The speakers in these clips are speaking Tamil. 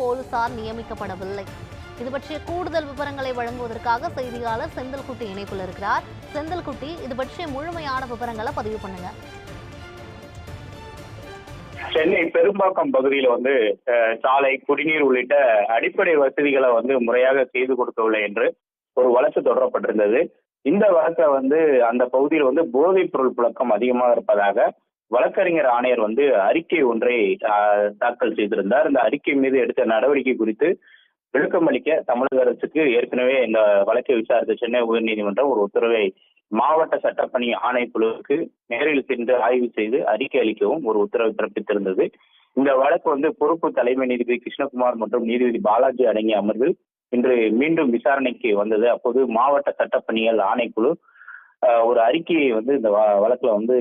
போலீசார் நியமிக்கப்படவில்லை. இது பற்றிய கூடுதல் விவரங்களை வழங்குவதற்காக செய்தியாளர் செந்தில்குட்டி இணைப்பில் இருக்கிறார். செந்தில்குட்டி இது பற்றிய முழுமையான விவரங்களை பதிவு பண்ணுங்க. சென்னை பெரும்பாக்கம் பகுதியில் வந்து சாலை குடிநீர் உள்ளிட்ட அடிப்படை வசதிகளை வந்து முறையாக செய்து கொடுக்கவில்லை என்று ஒரு வழக்கு தொடரப்பட்டிருந்தது. இந்த வழக்கை வந்து அந்த பகுதியில் வந்து போதைப் பொருள் புழக்கம் அதிகமாக இருப்பதாக வழக்கறிஞர் ஆணையர் வந்து அறிக்கை ஒன்றை தாக்கல் செய்திருந்தார். இந்த அறிக்கை மீது எடுத்த நடவடிக்கை குறித்து விளக்கம் அளிக்க தமிழக அரசுக்கு ஏற்கனவே இந்த வழக்கை விசாரித்த சென்னை உயர்நீதிமன்றம் ஒரு உத்தரவை மாவட்ட சட்டப்பணி ஆணைக்குழுவுக்கு நேரில் சென்று ஆய்வு செய்து அறிக்கை அளிக்கவும் ஒரு உத்தரவு பிறப்பித்திருந்தது. இந்த வழக்கு வந்து பொறுப்பு தலைமை நீதிபதி கிருஷ்ணகுமார் மற்றும் நீதிபதி பாலாஜி அடங்கிய அமர்வில் இன்று மீண்டும் விசாரணைக்கு வந்தது. அப்போது மாவட்ட சட்டப்பணிகள் ஆணைக்குழு ஒரு அறிக்கையை வந்து இந்த வ- வழக்குல வந்து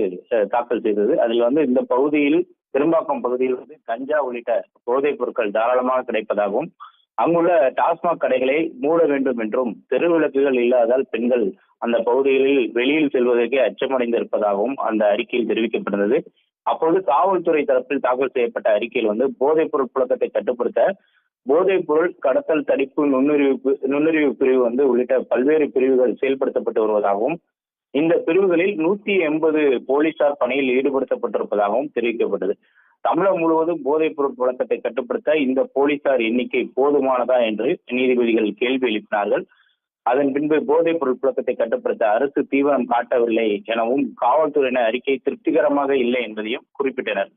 தாக்கல் செய்தது. அதில் வந்து இந்த பகுதியில் பெரும்பாக்கம் பகுதியில் வந்து கஞ்சா உள்ளிட்ட போதைப் பொருட்கள் தாராளமாக கிடைப்பதாகவும் அங்குள்ள டாஸ்மாக் கடைகளை மூட வேண்டும் என்றும் தெருவிளக்குகள் இல்லாதால் பெண்கள் அந்த பகுதிகளில் வெளியில் செல்வதற்கே அச்சமடைந்திருப்பதாகவும் அந்த அறிக்கையில் தெரிவிக்கப்பட்டிருந்தது. அப்போது காவல்துறை தரப்பில் தாக்கல் செய்யப்பட்ட அறிக்கையில் வந்து போதைப் பொருள் புழக்கத்தை கட்டுப்படுத்த போதைப் பொருள் கடத்தல் தடுப்பு நுண்ணறிவு நுண்ணறிவு பிரிவு வந்து உள்ளிட்ட பல்வேறு பிரிவுகள் செயல்படுத்தப்பட்டு வருவதாகவும் இந்த பிரிவுகளில் நூத்தி எண்பது போலீசார் பணியில் ஈடுபடுத்தப்பட்டிருப்பதாகவும் தெரிவிக்கப்பட்டது. தமிழகம் முழுவதும் போதைப் பொருள் புழக்கத்தை கட்டுப்படுத்த இந்த போலீசார் எண்ணிக்கை போதுமானதா என்று நீதிபதிகள் கேள்வி எழுப்பினார்கள். அதன் பின்பு போதைப் பொருள் புழக்கத்தை கட்டுப்படுத்த அரசு தீவிரம் காட்டவில்லை எனவும் காவல்துறையினர் அறிக்கை திருப்திகரமாக இல்லை என்பதையும் குறிப்பிட்டனர்.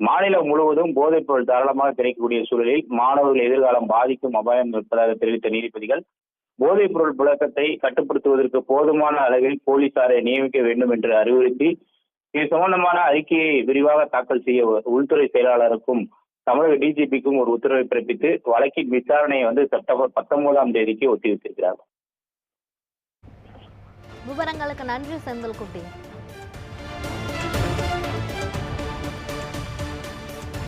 மாநிலம் முழுவதும் போதைப் பொருள் தாராளமாக கிடைக்கக்கூடிய சூழலில் மாணவர்கள் எதிர்காலம் பாதிக்கும் அபாயம் இருப்பதாக தெரிவித்த நீதிபதிகள் போதைப் பொருள் புழக்கத்தை கட்டுப்படுத்துவதற்கு போதுமான அளவில் போலீசாரை நியமிக்க வேண்டும் என்று அறிவுறுத்தி இது சம்பந்தமான அறிக்கையை விரிவாக தாக்கல் செய்ய உள்துறை செயலாளருக்கும் தமிழக டிஜிபிக்கும் ஒரு உத்தரவை பிறப்பித்து வழக்கின் விசாரணையை வந்து செப்டம்பர் பத்தொன்பதாம் தேதிக்கு ஒத்திவைத்திருக்கிறார் விவரங்களுக்கு நன்றி செந்தில்குட்டி.